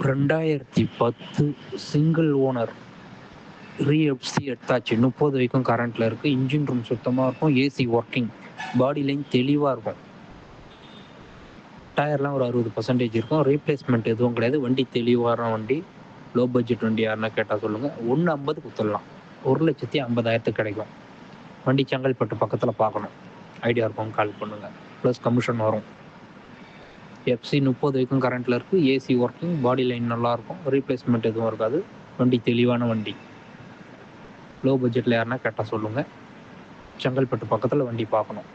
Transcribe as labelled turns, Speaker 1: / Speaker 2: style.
Speaker 1: ரெண்டாயிரத்தி பத்து single owner ரீஎஃப்சி எடுத்தாச்சு. முப்பது வரைக்கும் கரண்ட்டில் இருக்குது இன்ஜின் ரூம் சுத்தமாக இருக்கும். ஏசி ஒர்க்கிங் பாடி லைன் தெளிவாக இருக்கும். டயர்லாம் ஒரு அறுபது பர்சன்டேஜ் இருக்கும். ரீப்ளேஸ்மெண்ட் எதுவும் கிடையாது. வண்டி தெளிவான வண்டி. லோ பட்ஜெட் வண்டி யாருன்னா கேட்டால் சொல்லுங்கள் ஒன்று ஐம்பது குத்துடலாம். ஒரு லட்சத்தி ஐம்பதாயிரத்துக்கு கிடைக்கும். வண்டி செங்கல்பட்டு பக்கத்தில் பார்க்கணும். ஐடியா இருக்கும். கால் பண்ணுங்கள் ப்ளஸ் கமிஷன் வரும். எஃப்சி முப்பது வரைக்கும் கரண்ட்டில் இருக்குது ஏசி ஒர்க்கிங் பாடி லைன் நல்லாயிருக்கும் ரீப்ளேஸ்மெண்ட் எதுவும் இருக்காது. வண்டி தெளிவான வண்டி. லோ பட்ஜெட்டில் யாருன்னா கேட்டால் சொல்லுங்கள் செங்கல்பட்டு பக்கத்தில் வண்டி பார்க்கணும்.